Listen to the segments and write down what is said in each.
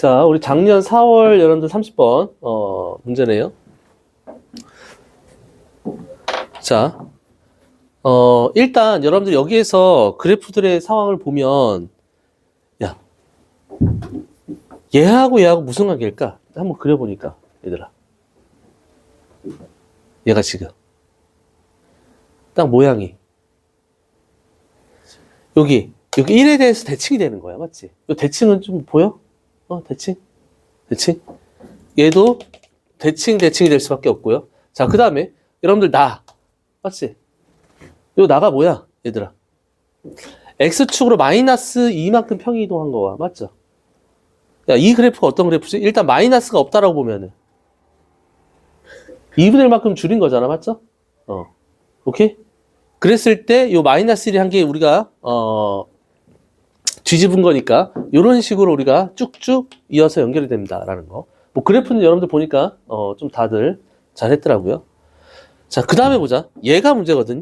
자, 우리 작년 4월 여러분들 30번, 어, 문제네요. 자, 어, 일단 여러분들 여기에서 그래프들의 상황을 보면, 야, 얘하고 얘하고 무슨 관계일까? 한번 그려보니까, 얘들아. 얘가 지금. 딱 모양이. 여기, 여기 1에 대해서 대칭이 되는 거야. 맞지? 이 대칭은 좀 보여? 어, 대칭? 대칭? 얘도 대칭, 대칭이 될 수밖에 없고요. 자, 그 다음에 여러분들 나. 맞지? 요 나가 뭐야? 얘들아. X축으로 마이너스 2만큼 평이 이동한 거야. 맞죠? 야, 이 그래프가 어떤 그래프지? 일단 마이너스가 없다라고 보면은 2분의 1만큼 줄인 거잖아. 맞죠? 어. 오케이? 그랬을 때 요 마이너스 1이 한 게 우리가 어 뒤집은 거니까 이런 식으로 우리가 쭉쭉 이어서 연결이 됩니다라는 거. 뭐 그래프는 여러분들 보니까 어 좀 다들 잘 했더라고요. 자, 그 다음에 보자. 얘가 문제거든.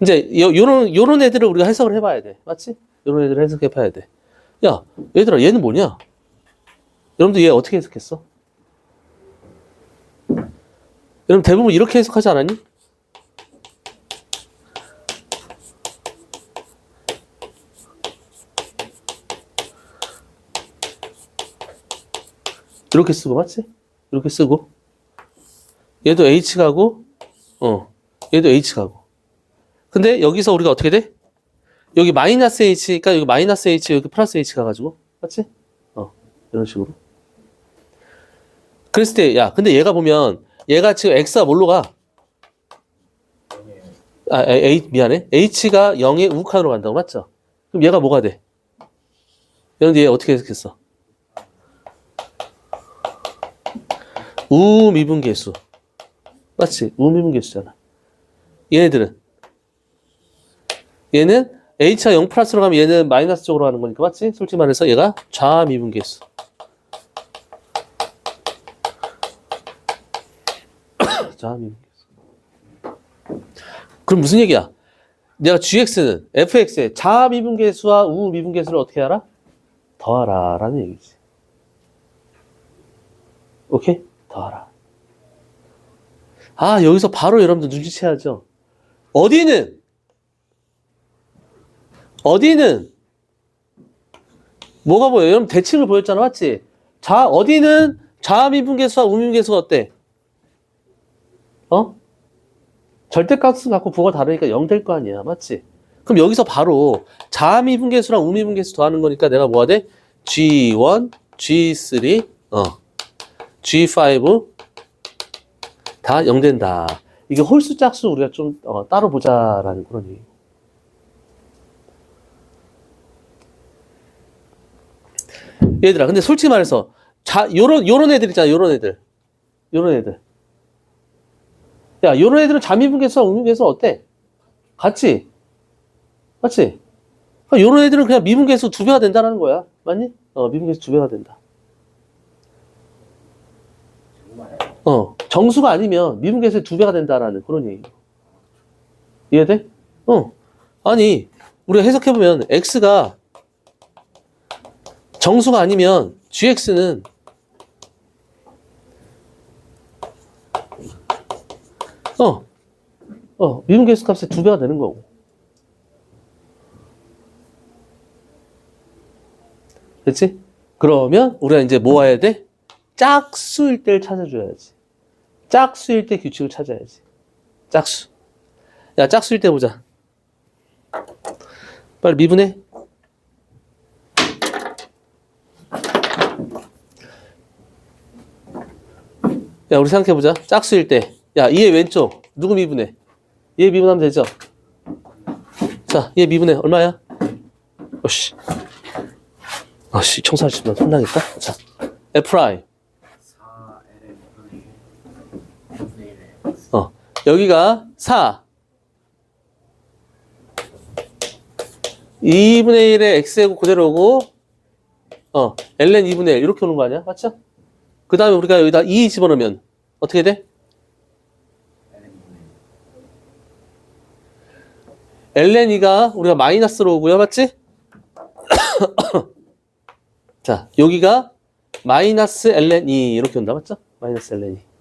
이제 요, 요런 요런 애들을 우리가 해석을 해봐야 돼. 맞지? 요런 애들을 해석해 봐야 돼. 야, 얘들아, 얘는 뭐냐? 여러분들 얘 어떻게 해석했어? 여러분 대부분 이렇게 해석하지 않았니? 이렇게 쓰고 맞지? 이렇게 쓰고 얘도 H 가고 어 얘도 H 가고 근데 여기서 우리가 어떻게 돼? 여기 마이너스 H니까 여기 마이너스 H 여기 플러스 H 가가지고 맞지? 어 이런 식으로 그랬을 때 야 근데 얘가 보면 얘가 지금 X가 뭘로 가? 아 A 미안해 H가 0의 우극한으로 간다고 맞죠? 그럼 얘가 뭐가 돼? 여러분들 얘 어떻게 해석했어? 우 미분계수. 맞지? 우 미분계수잖아. 얘네들은. 얘는 H가 0 플러스로 가면 얘는 마이너스 쪽으로 가는 거니까 맞지? 솔직히 말해서 얘가 좌 미분계수. 좌 미분계수. 그럼 무슨 얘기야? 내가 gx는 fx의 좌 미분계수와 우 미분계수를 어떻게 알아? 더하라 라는 얘기지. 오케이? 더하라. 아, 여기서 바로 여러분들 눈치채야죠. 어디는, 어디는, 뭐가 보여요? 여러분 대칭을 보였잖아, 맞지? 자, 어디는 좌미분계수와 우미분계수가 어때? 어? 절대값을 갖고 부가 다르니까 0 될 거 아니야, 맞지? 그럼 여기서 바로 좌미분계수랑 우미분계수 더하는 거니까 내가 뭐가 돼? G1, G3, 어. G5 다 0 된다. 이게 홀수 짝수 우리가 좀 어, 따로 보자라는 그런 얘기. 얘들아, 근데 솔직히 말해서 자, 요런 요런 애들 있잖아. 요런 애들. 요런 애들. 야, 요런 애들은 자미분계수와 우미분계수 어때? 같이. 그러니까 요런 애들은 그냥 미분계수 두 배가 된다는 거야. 맞니? 어, 미분계수 두 배가 된다. 어, 정수가 아니면 미분계수의 두 배가 된다라는 그런 얘기. 이해돼? 어. 아니, 우리가 해석해보면 x가 정수가 아니면 gx는 어, 어, 미분계수 값의 두 배가 되는 거고. 그렇지? 그러면 우리가 이제 뭐 해야 돼? 짝수일 때를 찾아줘야지. 짝수일 때 규칙을 찾아야지. 짝수. 야, 짝수일 때 보자. 빨리 미분해. 야, 우리 생각해보자. 짝수일 때. 야, 얘 왼쪽. 누구 미분해? 얘 미분하면 되죠? 자, 얘 미분해. 얼마야? 어씨. 아씨, 청소할 치면 혼나겠다. 자, F'I. 4ln 분의 1에 어, 여기가 4. 2분의 1에 x제곱 그대로고, 어, ln 2분의 1 이렇게 오는 거 아니야? 맞죠? 그 다음에 우리가 여기다 2 집어넣으면 어떻게 돼? ln 2가 우리가 마이너스로 오고요. 맞지? 자, 여기가 마이너스 ln 2 이렇게 온다 맞죠? 마이너스 ln 2.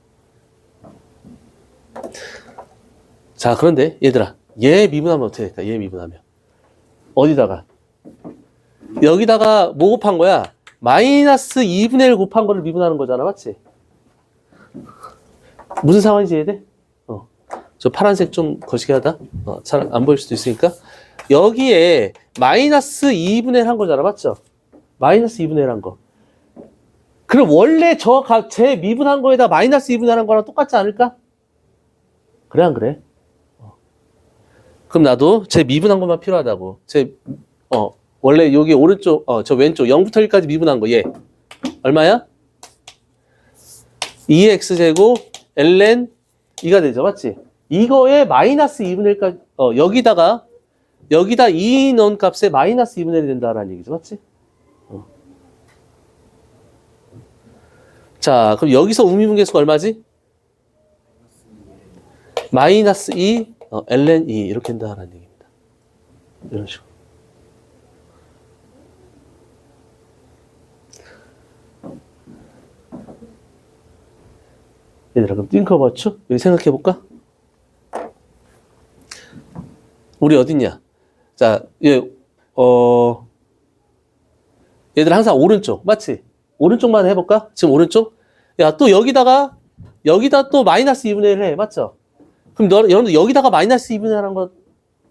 자, 그런데 얘들아, 얘 미분하면 어떻게 될까? 얘 미분하면 어디다가 여기다가 뭐 곱한 거야? 마이너스 2분의 1 곱한 거를 미분하는 거잖아, 맞지? 무슨 상황인지 이해돼? 어. 저 파란색 좀 거시기 하다. 어, 잘 안 보일 수도 있으니까. 여기에 마이너스 2분의 1 한 거잖아, 맞죠? 마이너스 2분의 1 한 거. 그럼 원래 저, 가- 제 미분한 거에다 마이너스 2분의 1 한 거랑 똑같지 않을까? 그래, 안 그래? 어. 그럼 나도 제 미분한 것만 필요하다고. 제, 어, 원래 여기 오른쪽, 어, 저 왼쪽 0부터 1까지 미분한 거, 얘. 얼마야? 2x제곱 ln 2가 되죠. 맞지? 이거에 마이너스 2분의 1까지, 어, 여기다가, 여기다 2 넣은 값에 마이너스 2분의 1이 된다라는 얘기죠. 맞지? 어. 자, 그럼 여기서 우미분계수가 얼마지? 마이너스 2, 어, ln 2 이렇게 된다라는 얘기입니다. 이런 식으로. 얘들아, 그럼 띵커버추? 여기 생각해 볼까? 우리 어딨냐? 자, 얘, 어, 얘들 항상 오른쪽, 맞지? 오른쪽만 해볼까? 지금 오른쪽? 야, 또 여기다가, 여기다 또 마이너스 2분의 1 해, 맞죠? 그럼 너, 여러분들 여기다가 마이너스 2분의 1 하는 거,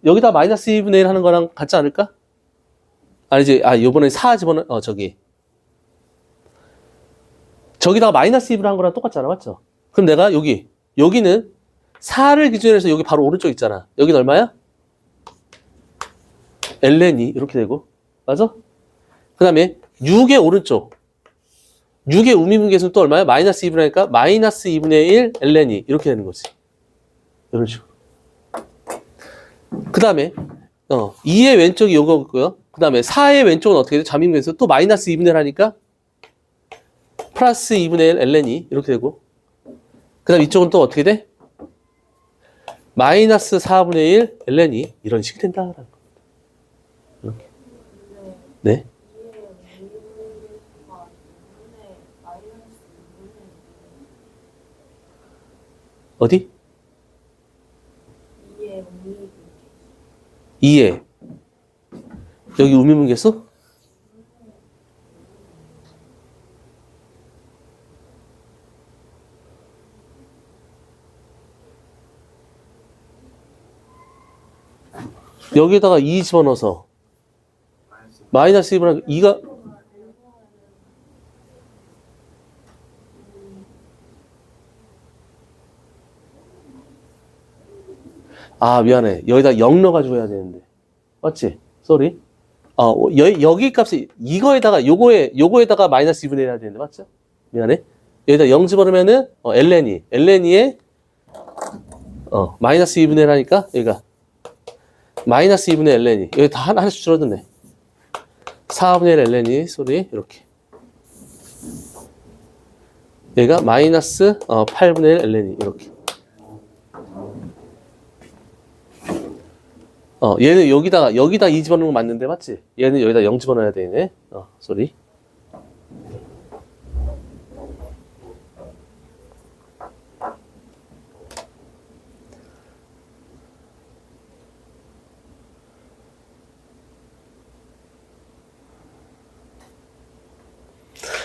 여기다 마이너스 2분의 1 하는 거랑 같지 않을까? 아니지, 아, 요번에 4 집어넣, 어, 저기. 저기다가 마이너스 2분의 한 거랑 똑같잖아, 맞죠? 그럼 내가 여기, 여기는 4를 기준으로 해서 여기 바로 오른쪽 있잖아. 여기는 얼마야? ln이 이렇게 되고, 맞아? 그 다음에 6의 오른쪽. 6의 우미분계수는 또 얼마야? 마이너스 2분의 1이니까 마이너스 2분의 1 ln이 이렇게 되는 거지. 이런 식으로. 그 다음에 어, 2의 왼쪽이 요거고요. 그 다음에 4의 왼쪽은 어떻게 돼? 자민분계수 또 마이너스 2분의 1 하니까 플러스 2분의 1 ln이 이렇게 되고 그 다음 이쪽은 또 어떻게 돼? 마이너스 4분의 1 ln이 이런 식이 된다라는 겁니다. 이렇게. 네. 어디? 2에 여기 우미분계수? 여기다가 2 집어넣어서 마이너스 1분 2가 아 미안해. 여기다 0 넣어가지고 해야 되는데. 맞지? 쏘리 어 여, 여기 값이 이거에다가 요거에 요거에다가 마이너스 2분의 1 해야 되는데 맞죠? 미안해. 여기다 0 집어넣으면은 어, ln이. Ln이에 어 마이너스 2분의 1 하니까 여기가. 마이너스 2분의 ln이. 여기 다 하나, 하나씩 줄어드네. 4분의 1 ln이 쏘리 이렇게. 얘가 마이너스 어, 8분의 1 ln이. 이렇게 어, 얘는 여기다가, 여기다 2 집어넣는 거 맞는데, 맞지? 얘는 여기다 0 집어넣어야 되네. 어, 쏘리.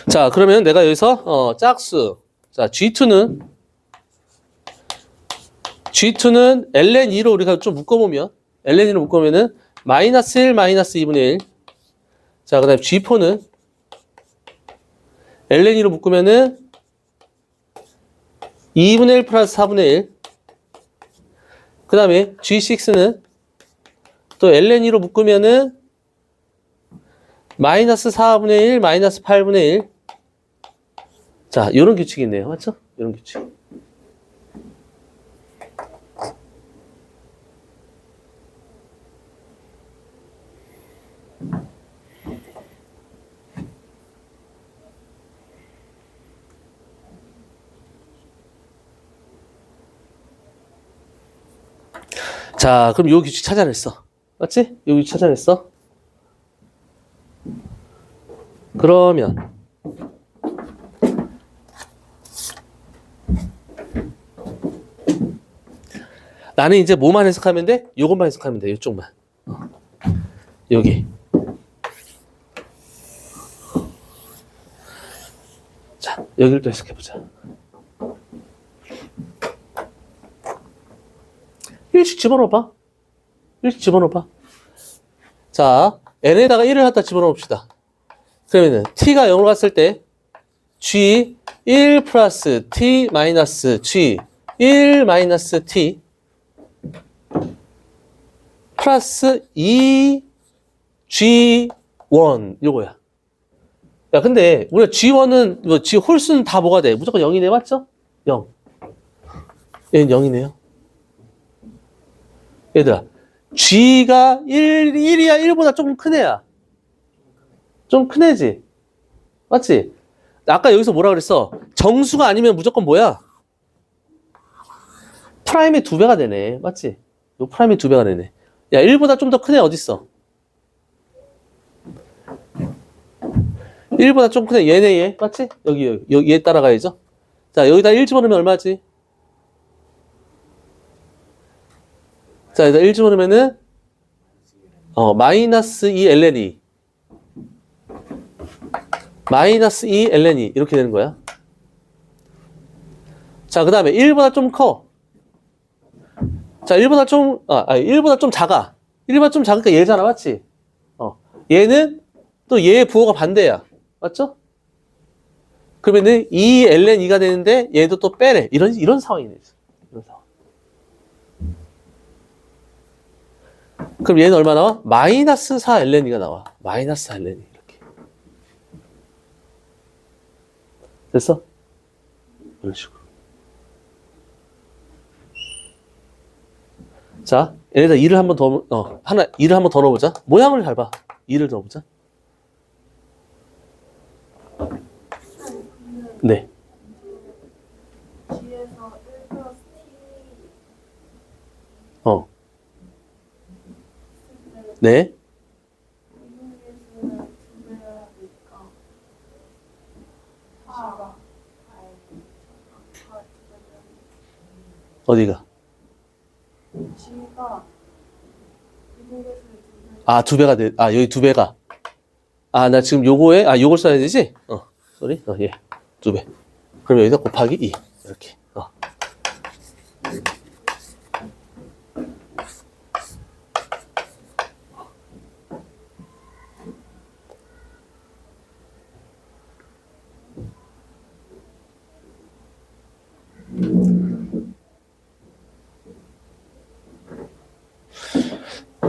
자, 그러면 내가 여기서, 어, 짝수. 자, G2는, G2는 ln2로 우리가 좀 묶어보면, ln으로 묶으면은 마이너스 1 마이너스 2분의 1. 자, 그 다음에 G4는 ln으로 묶으면은 2분의 1 플러스 4분의 1. 그 다음에 G6는 또 ln으로 묶으면은 마이너스 4분의 1 마이너스 8분의 1. 자, 요런 규칙이 있네요. 맞죠? 요런 규칙. 자, 그럼 요 규칙 찾아냈어. 맞지? 요 규칙 찾아냈어. 그러면 나는 이제 뭐만 해석하면 돼? 요것만 해석하면 돼. 이쪽만. 어. 여기. 자, 여기를 또 해석해 보자. 일씩 집어넣어 봐. 일씩 집어넣어 봐. 자, n에다가 1을 갖다 집어넣어 봅시다. 그러면은 t가 0으로 갔을 때 g 1 플러스 t 마이너스 g 1 마이너스 t 플러스 2 g 1 요거야. 야, 근데 우리가 g1은 뭐 g 홀수는 다 뭐가 돼? 무조건 0이네 맞죠? 0. 얘는 0이네요. 얘들아, g가 1, 1이야 1보다 조금 큰 애야. 좀 큰 애지. 맞지? 아까 여기서 뭐라 그랬어? 정수가 아니면 무조건 뭐야? 프라임의 두 배가 되네. 맞지? 요 프라임의 두 배가 되네. 야, 1보다 좀 더 큰 애 어딨어? 1보다 좀 큰 애 얘네 얘. 맞지? 여기, 여기, 얘 따라가야죠. 자, 여기다 1 집어넣으면 얼마지? 자, 여기다 1 집어넣으면은 어, 마이너스 2 ln이 마이너스 2 ln이 이렇게 되는 거야. 자, 그 다음에 1보다 좀 커. 자, 1보다 좀, 아, 아니, 1보다 좀 작아. 1보다 좀 작으니까 얘잖아, 맞지? 어. 얘는 또 얘의 부호가 반대야. 맞죠? 그러면은 2 ln 2가 되는데 얘도 또 빼래. 이런, 이런 상황이네. 이런 상황. 그럼 얘는 얼마 나와? 마이너스 4 ln 2가 나와. 마이너스 4 ln 2. 이렇게. 됐어? 이런 식으로. 자, 얘네다 2를 한번 더, 어, 하나, 2를 한번 더 넣어보자. 모양을 잘 봐. 2를 넣어보자. 네. 뒤에서 1 플러스 t 어. 네. 이분계수는 두 배라니까 4가 어디가? 아, 두 배가 돼. 아, 여기 두 배가. 아, 나 지금 요거에, 아, 요걸 써야 되지? 어, 쏘리? 어, 예. 두 배. 그럼 여기다 곱하기 2. 이렇게. 어.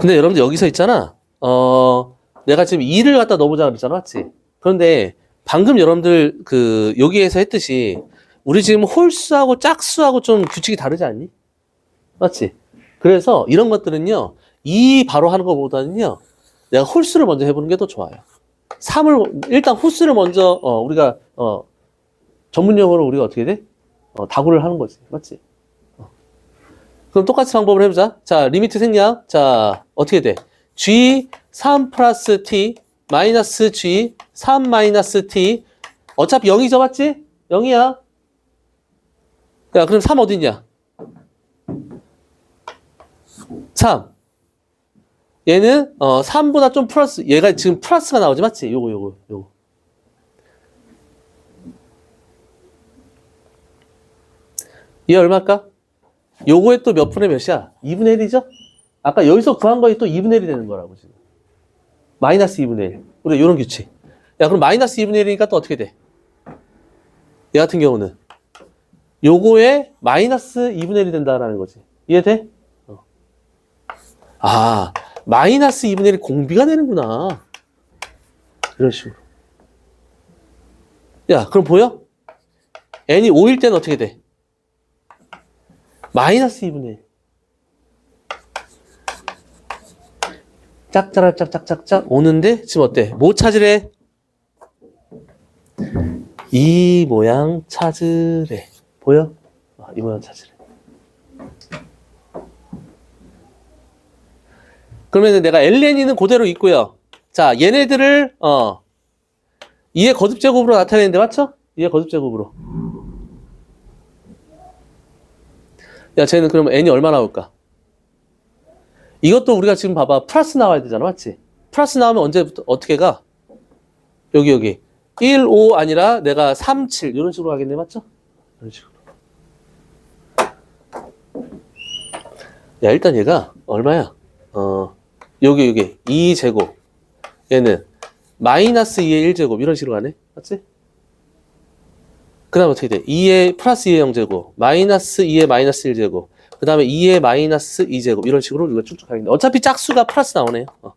근데 여러분들 여기서 있잖아. 어, 내가 지금 2를 갖다 넣어보자 그랬잖아. 맞지? 그런데 방금 여러분들 그 여기에서 했듯이 우리 지금 홀수하고 짝수하고 좀 규칙이 다르지 않니? 맞지? 그래서 이런 것들은요. 2 바로 하는 것보다는요. 내가 홀수를 먼저 해보는 게 더 좋아요. 3을 일단 홀수를 먼저 어, 우리가 어, 전문용어로 우리가 어떻게 돼? 어, 다구를 하는 거지. 맞지? 그럼 똑같이 방법을 해보자. 자, 리미트 생략. 자, 어떻게 돼? g 3 플러스 t 마이너스 g 3 마이너스 t 어차피 0이죠, 맞지? 0이야. 야, 그럼 3 어딨냐? 3. 얘는 어 3보다 좀 플러스 얘가 지금 플러스가 나오지 맞지? 요거 요거 요거. 얘 얼마일까? 요거에 또 몇 분의 몇이야? 2분의 1이죠? 아까 여기서 구한 거에 또 2분의 1이 되는 거라고 지금. 마이너스 2분의 1. 우리 요런 규칙. 야, 그럼 마이너스 2분의 1이니까 또 어떻게 돼? 얘 같은 경우는 요거에 마이너스 2분의 1이 된다라는 거지. 이해돼? 어. 아, 마이너스 2분의 1이 공비가 되는구나. 이런 식으로. 야, 그럼 보여? n이 5일 때는 어떻게 돼? 마이너스 2분의 1. 짝짝짝 짝짝짝 오는데 지금 어때? 뭐 찾으래? 이 모양 찾으래. 보여? 아, 이 모양 찾으래. 그러면 내가 ln이는 그대로 있고요. 자, 얘네들을 어 2의 거듭 제곱으로 나타내는데 맞죠? 2의 거듭 제곱으로. 야, 쟤는 그러면 n이 얼마 나올까? 이것도 우리가 지금 봐봐. 플러스 나와야 되잖아. 맞지? 플러스 나오면 언제부터, 어떻게 가? 여기, 여기. 1, 5 아니라 내가 3, 7. 이런 식으로 가겠네. 맞죠? 이런 식으로. 야, 일단 얘가 얼마야? 어, 여기, 여기. 2제곱. 얘는 마이너스 2의 1제곱. 이런 식으로 가네. 맞지? 그 다음에 어떻게 돼? 2의 플러스 2의 0제곱. 마이너스 2의 마이너스 1제곱. 그 다음에 2의 마이너스 2제곱. 이런 식으로 우리가 쭉쭉 가겠네. 어차피 짝수가 플러스 나오네요. 어.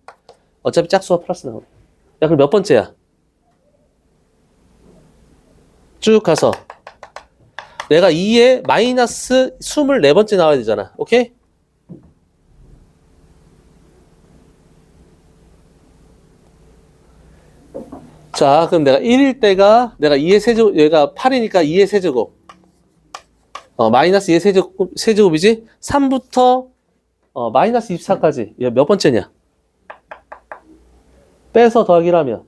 어차피 짝수가 플러스 나오네. 야, 그럼 몇 번째야? 쭉 가서. 내가 2의 마이너스 24번째 나와야 되잖아. 오케이? 자, 그럼 내가 1일 때가 내가 2의 세제곱, 얘가 8이니까 2의 세제곱. 어, 마이너스 2의 세제곱, 세제곱이지? 3부터 어, 마이너스 24까지. 얘 몇 번째냐? 빼서 더하기라면.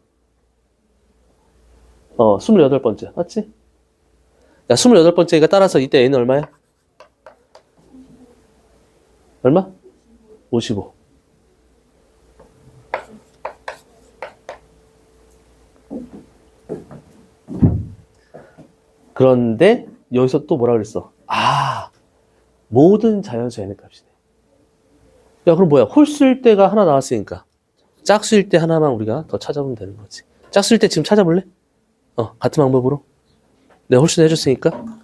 어, 28번째. 맞지? 야, 28번째니까 따라서 이때 n은 얼마야? 얼마? 55. 그런데 여기서 또 뭐라 그랬어? 아, 모든 자연수 n의 값이네. 야, 그럼 뭐야? 홀수일 때가 하나 나왔으니까 짝수일 때 하나만 우리가 더 찾아보면 되는 거지. 짝수일 때 지금 찾아볼래? 어, 같은 방법으로. 내가 홀수 해줬으니까.